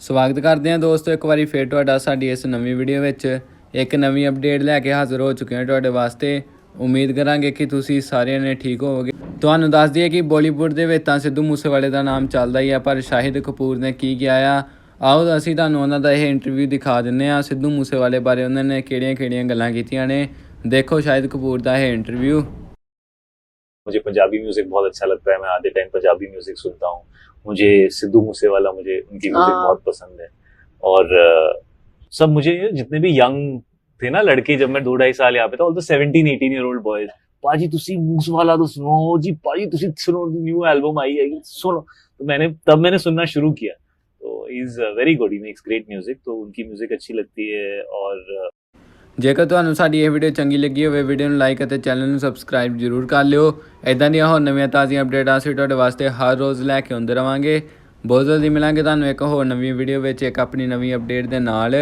ਸਵਾਗਤ ਕਰਦੇ ਹਾਂ ਦੋਸਤੋ, ਇੱਕ ਵਾਰੀ ਫੇਰ ਤੁਹਾਡਾ ਸਾਡੀ ਇਸ ਨਵੀਂ ਵੀਡੀਓ ਵਿੱਚ। ਇੱਕ ਨਵੀਂ ਅਪਡੇਟ ਲੈ ਕੇ ਹਾਜ਼ਰ ਹੋ ਚੁੱਕੇ ਹਾਂ ਤੁਹਾਡੇ ਵਾਸਤੇ। ਉਮੀਦ ਕਰਾਂਗੇ ਕਿ ਤੁਸੀਂ ਸਾਰਿਆਂ ਨੇ ਠੀਕ ਹੋਵੋਗੇ। ਤੁਹਾਨੂੰ ਦੱਸ ਦਈਏ ਕਿ ਬਾਲੀਵੁੱਡ ਦੇ ਵਿੱਚ ਤਾਂ ਸਿੱਧੂ ਮੂਸੇਵਾਲੇ ਦਾ ਨਾਮ ਚੱਲਦਾ ਹੀ ਆ, ਪਰ ਸ਼ਾਹਿਦ ਕਪੂਰ ਨੇ ਕੀ ਕਿਹਾ ਆ? ਆਓ ਅਸੀਂ ਤੁਹਾਨੂੰ ਉਹਨਾਂ ਦਾ ਇਹ ਇੰਟਰਵਿਊ ਦਿਖਾ ਦਿੰਨੇ ਆ ਸਿੱਧੂ ਮੂਸੇਵਾਲੇ ਬਾਰੇ ਉਹਨਾਂ ਨੇ ਕਿਹੜੀਆਂ-ਕਿਹੜੀਆਂ ਗੱਲਾਂ ਕੀਤੀਆਂ ਨੇ? ਦੇਖੋ ਸ਼ਾਹਿਦ ਕਪੂਰ ਦਾ ਇਹ ਇੰਟਰਵਿਊ मुझे पंजाबी म्यूज़िक बहुत अच्छा लगता है मैं आधे टाइम पंजाबी म्यूज़िक सुनता हूँ। मुझे सिद्धू मूसेवाला मुझे उनकी म्यूज़िक हाँ। बहुत पसंद है। और सब मुझे जितने भी यंग थे ना लड़के जब मैं दो ढाई साल यहाँ पे था all seventeen eighteen year old boys पाजी तुसी मूसवाला तो सुनो जी पाजी तुसी सुनो न्यू एल्बम आई है सुनो। तो मैंने तब मैंने सुनना शुरू किया। तो is very good he makes great music तो उनकी म्यूज़िक अच्छी लगती है और ਜੇਕਰ ਤੁਹਾਨੂੰ ਸਾਡੀ ਇਹ ਵੀਡੀਓ ਚੰਗੀ ਲੱਗੀ ਹੋਵੇ ਵੀਡੀਓ ਨੂੰ ਲਾਈਕ ਅਤੇ ਚੈਨਲ ਨੂੰ ਸਬਸਕ੍ਰਾਈਬ ਜ਼ਰੂਰ ਕਰ ਲਿਓ। ਇਦਾਂ ਦੀਆਂ ਹੋਰ ਨਵੀਆਂ ਤਾਜ਼ੀਆਂ ਅਪਡੇਟਾਂ ਅਸੀਂ ਤੁਹਾਡੇ ਵਾਸਤੇ ਹਰ ਰੋਜ਼ ਲੈ ਕੇ ਆਉਂਦੇ ਰਵਾਂਗੇ। ਬਹੁਤ ਜਲਦੀ ਮਿਲਾਂਗੇ ਤੁਹਾਨੂੰ ਇੱਕ ਹੋਰ ਨਵੀਂ ਵੀਡੀਓ ਵਿੱਚ, ਇੱਕ ਆਪਣੀ ਨਵੀਂ ਅਪਡੇਟ ਦੇ ਨਾਲ।